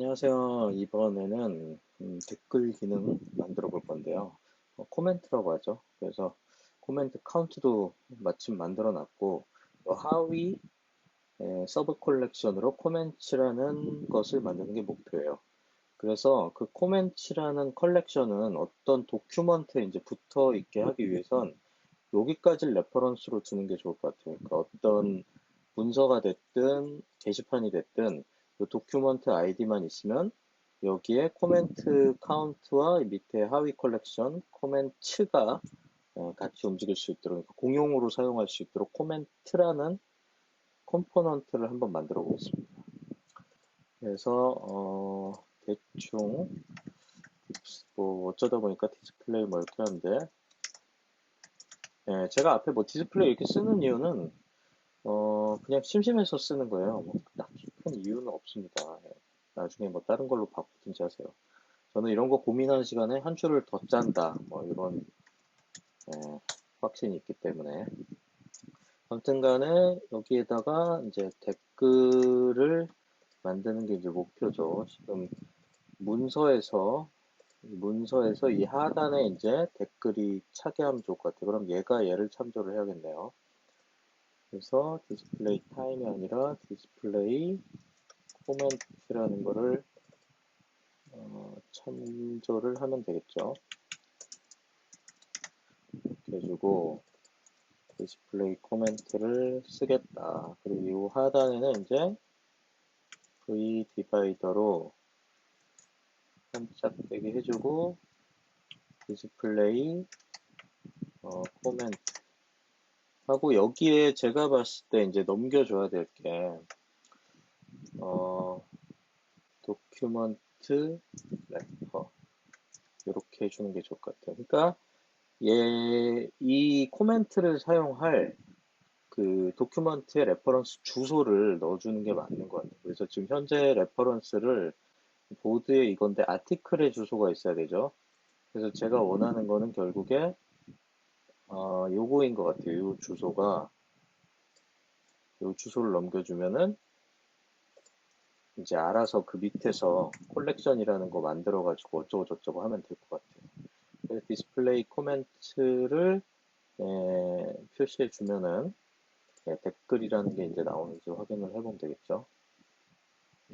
안녕하세요. 이번에는 음, 댓글 기능 만들어 볼 건데요. 어, 코멘트라고 하죠. 그래서 코멘트 카운트도 마침 만들어 놨고 어, 하위 에, 서브 콜렉션으로 코멘츠라는 것을 만드는 게 목표예요. 그래서 그 코멘츠라는 컬렉션은 어떤 도큐먼트에 이제 붙어 있게 하기 위해선 여기까지 레퍼런스로 두는 게 좋을 것 같아요. 그러니까 어떤 문서가 됐든 게시판이 됐든 이 도큐먼트 아이디만 있으면 여기에 코멘트 카운트와 밑에 하위 컬렉션 코멘트가 어, 같이 움직일 수 있도록 그러니까 공용으로 사용할 수 있도록 코멘트라는 컴포넌트를 한번 만들어 보겠습니다. 그래서 어, 대충 뭐 어쩌다 보니까 디스플레이 뭐 이렇게 하는데 네, 제가 앞에 뭐 디스플레이 이렇게 쓰는 이유는 어, 그냥 심심해서 쓰는 거예요. 뭐, 딱히 큰 이유는 없습니다. 예. 나중에 뭐 다른 걸로 바꾸든지 하세요. 저는 이런 거 고민하는 시간에 한 줄을 더 짠다. 뭐 이런, 예, 확신이 있기 때문에. 아무튼 간에 여기에다가 이제 댓글을 만드는 게 이제 목표죠. 지금 문서에서, 문서에서 이 하단에 이제 댓글이 차게 하면 좋을 것 같아요. 그럼 얘가 얘를 참조를 해야겠네요. 그래서 디스플레이 타임이 아니라 디스플레이 코멘트라는 거를 어, 참조를 하면 되겠죠. 이렇게 해주고 디스플레이 코멘트를 쓰겠다. 그리고 이 하단에는 이제 V 디바이더로 한짝되게 해주고 디스플레이 어, 코멘트 하고 여기에 제가 봤을 때 이제 넘겨줘야 될 게 어, 도큐먼트 래퍼 이렇게 해주는 게 좋을 것 같아요. 그러니까 얘, 이 코멘트를 사용할 그 도큐먼트의 레퍼런스 주소를 넣어주는 게 맞는 것 같아요. 그래서 지금 현재 레퍼런스를 보드에 이건데 아티클의 주소가 있어야 되죠. 그래서 제가 원하는 거는 결국에 어, 요거인 것 같아요. 요 주소가 요 주소를 넘겨주면은 이제 알아서 그 밑에서 콜렉션이라는 거 만들어 가지고 어쩌고 저쩌고 하면 될 것 같아요. 그래서 디스플레이 코멘트를 예, 표시해 주면은 예, 댓글이라는 게 이제 나오는지 확인을 해보면 되겠죠.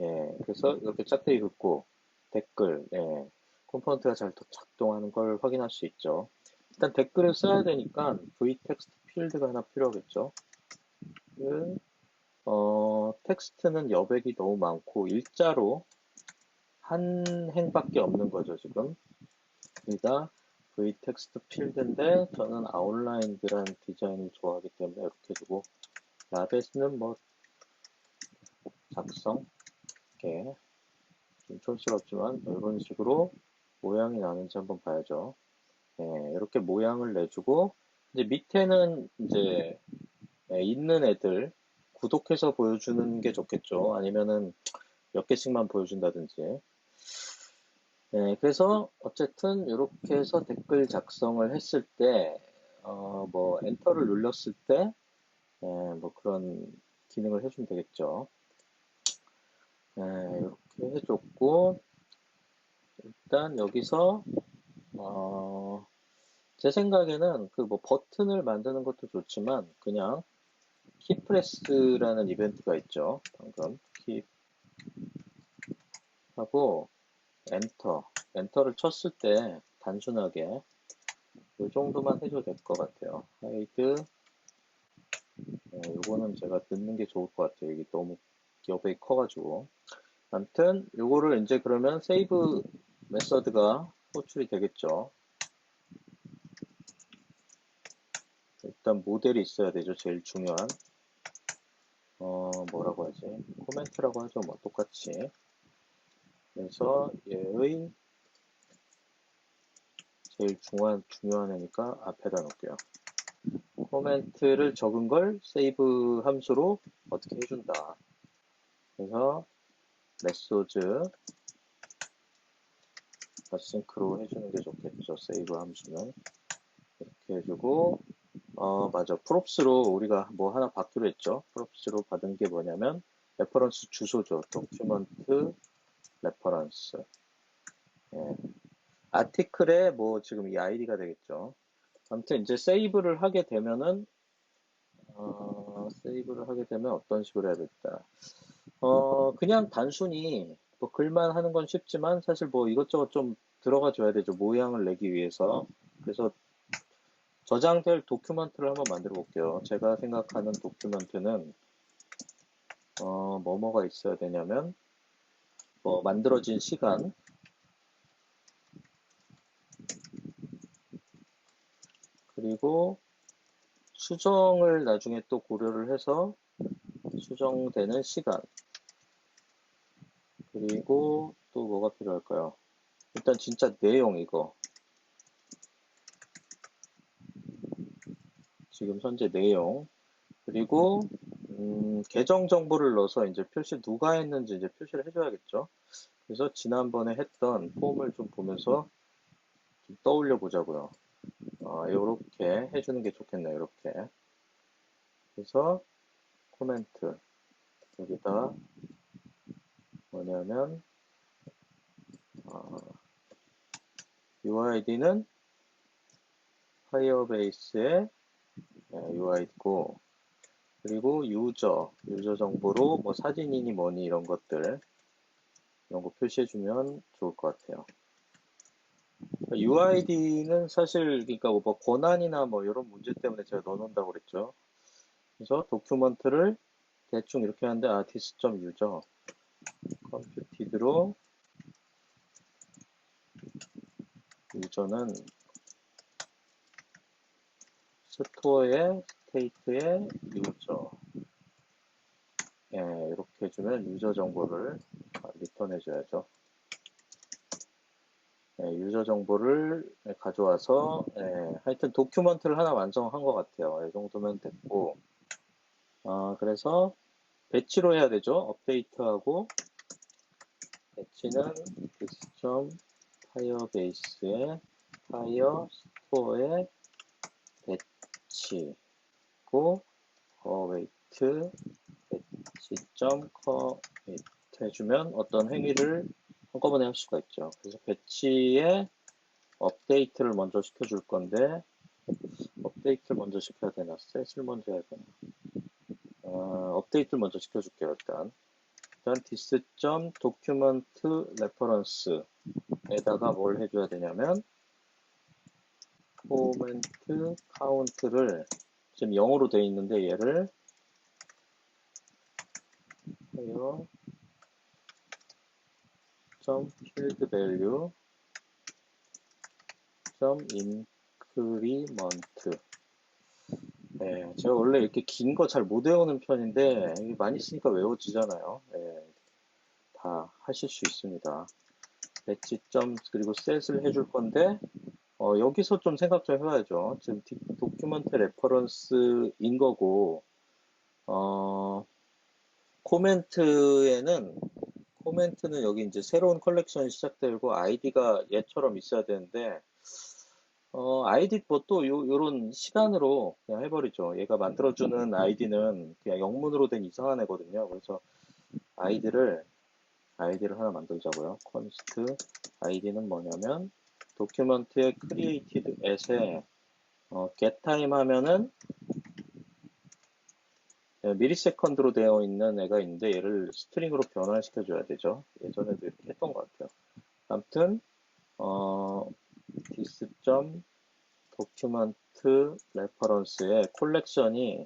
예, 그래서 이렇게 짝대기 긋고 댓글, 예, 컴포넌트가 잘 작동하는 걸 확인할 수 있죠. 일단 댓글을 써야 되니까 v 텍스트 필드가 하나 필요하겠죠. 그, 어, 텍스트는 여백이 너무 많고 일자로 한 행밖에 없는 거죠, 지금. 여기다 v 텍스트 필드인데 저는 아웃라인드라는 디자인을 좋아하기 때문에 이렇게 두고 라베스는 뭐 작성 이렇게 좀 촌스럽지만 이런 식으로 모양이 나는지 한번 봐야죠. 네, 이렇게 모양을 내주고 이제 밑에는 이제 네, 있는 애들 구독해서 보여주는 게 좋겠죠. 아니면은 몇 개씩만 보여준다든지. 네, 그래서 어쨌든 이렇게 해서 댓글 작성을 했을 때, 어, 뭐 엔터를 눌렀을 때, 네, 뭐 그런 기능을 해주면 되겠죠. 네, 이렇게 해줬고, 일단 여기서 어, 제 생각에는 그 뭐 버튼을 만드는 것도 좋지만 그냥 키프레스라는 이벤트가 있죠. 방금 키 하고 엔터 엔터를 쳤을 때 단순하게 이 정도만 해도 될 것 같아요. 하이드 네, 요거는 제가 넣는 게 좋을 것 같아요. 이게 너무 여백이 커가지고 아무튼 요거를 이제 그러면 세이브 메서드가 호출이 되겠죠. 일단 모델이 있어야 되죠. 제일 중요한. 어, 뭐라고 하지? 코멘트라고 하죠. 뭐, 똑같이. 그래서 얘의 제일 중요한, 중요한 애니까 앞에다 놓을게요. 코멘트를 적은 걸 세이브 함수로 어떻게 해준다. 그래서 메소드 싱크로 해주는 게 좋겠죠. 세이브 함수는. 이렇게 해주고, 어, 맞아. 프롭스로 우리가 뭐 하나 받기로 했죠. 프롭스로 받은 게 뭐냐면, 레퍼런스 주소죠. 도큐먼트 레퍼런스. 예. 아티클에 뭐 지금 이 아이디가 되겠죠. 아무튼 이제 세이브를 하게 되면은 어, 세이브를 하게 되면 어떤 식으로 해야 될까? 어, 그냥 단순히 뭐 글만 하는 건 쉽지만 사실 뭐 이것저것 좀 들어가 줘야 되죠. 모양을 내기 위해서. 그래서 저장될 도큐먼트를 한번 만들어 볼게요. 제가 생각하는 도큐먼트는 어, 뭐뭐가 있어야 되냐면 뭐 만들어진 시간 그리고 수정을 나중에 또 고려를 해서 수정되는 시간 그리고 또 뭐가 필요할까요? 일단 진짜 내용 이거 지금 현재 내용 그리고 음, 계정 정보를 넣어서 이제 표시 누가 했는지 이제 표시를 해줘야겠죠. 그래서 지난번에 했던 폼을 좀 보면서 좀 떠올려 보자고요. 어, 이렇게 해주는 게 좋겠네요. 이렇게. 그래서 코멘트 여기다 뭐냐면 어, UID는 파이어베이스의 UID고 그리고 유저, 유저 정보로 뭐 사진이니 뭐니 이런 것들 이런 거 표시해주면 좋을 것 같아요. UID는 사실 그러니까 뭐 권한이나 뭐 이런 문제 때문에 제가 넣어놓는다고 그랬죠. 그래서 도큐먼트를 대충 이렇게 하는데 아 디스.유저 컴퓨티드로 유저는 스토어의 스테이트의 유저 예, 이렇게 해주면 유저 정보를 리턴해 줘야죠. 예, 유저 정보를 가져와서 예, 하여튼 도큐먼트를 하나 완성한 것 같아요. 이 정도면 됐고 어, 그래서 배치로 해야 되죠. 업데이트하고 배치는 this.firebase의 firestore 배치고 await 배치.commit 해주면 어떤 행위를 한꺼번에 할 수가 있죠. 그래서 배치에 업데이트를 먼저 시켜줄 건데 업데이트를 먼저 시켜야 되나? 셋을 먼저 해야 되나? 어, 업데이트를 먼저 시켜줄게요. 일단 일단 dis.document.reference에다가 뭘 해줘야 되냐면 코멘트 카운트를 지금 0으로 되어 있는데 얘를 해요. 점 field value 점 increment 네, 제가 원래 이렇게 긴 거 잘 못 외우는 편인데 많이 쓰니까 외워지잖아요. 네, 다 하실 수 있습니다. 배치 점 그리고 셋을 해줄 건데 어, 여기서 좀 생각 좀 해봐야죠. 지금 도큐먼트 레퍼런스인 거고 어, 코멘트에는 코멘트는 여기 이제 새로운 컬렉션이 시작되고 아이디가 얘처럼 있어야 되는데 어, 아이디 뭐또 요런 시간으로 그냥 해버리죠. 얘가 만들어주는 아이디는 그냥 영문으로 된 이상한 애거든요. 그래서 아이디를 아이디를 하나 만들자고요. const 아이디는 뭐냐면 도큐먼트의 created as에 어, getTime 하면은 미리세컨드로 되어 있는 애가 있는데 얘를 스트링으로 변환시켜 줘야 되죠. 예전에도 이렇게 했던 것 같아요. 아무튼 어, this.document reference의 콜렉션이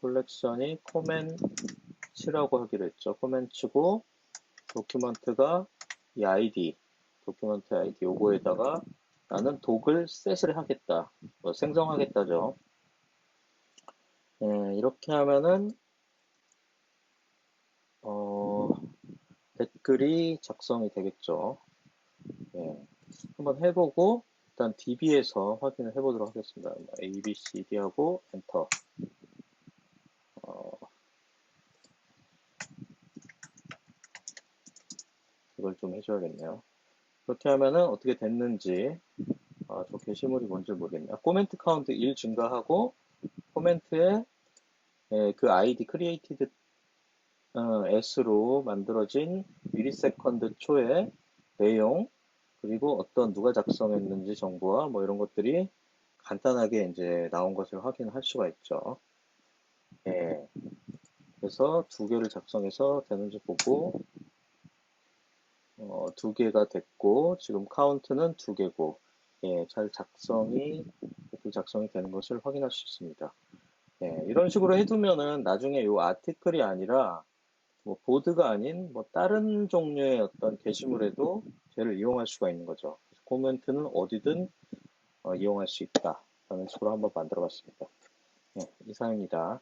콜렉션이 코멘츠라고 하기로 했죠. 코멘츠고 도큐먼트가 이 아이디 도큐먼트 아이디 요거에다가 나는 독을 셋을 하겠다 뭐 생성하겠다죠 예, 이렇게 하면은 어, 댓글이 작성이 되겠죠. 예, 한번 해보고 일단 DB에서 확인을 해보도록 하겠습니다. A, B, C, D 하고 엔터. 어, 이걸 좀 해줘야겠네요. 그렇게 하면은 어떻게 됐는지 아, 저 게시물이 뭔지 모르겠네요. 코멘트 카운트 1 증가하고 코멘트에 예, 그 아이디 크리에이티드 어, S로 만들어진 미리세컨드 초의 내용 그리고 어떤 누가 작성했는지 정보와 뭐 이런 것들이 간단하게 이제 나온 것을 확인할 수가 있죠. 예. 그래서 두 개를 작성해서 되는지 보고 어, 두 개가 됐고 지금 카운트는 두 개고 예, 잘 작성이 작성이 되는 것을 확인할 수 있습니다. 예, 이런 식으로 해두면은 나중에 이 아티클이 아니라 뭐 보드가 아닌 뭐 다른 종류의 어떤 게시물에도 쟤를 이용할 수가 있는 거죠. 코멘트는 어디든 어, 이용할 수 있다. 라는 식으로 한번 만들어 봤습니다. 네, 이상입니다.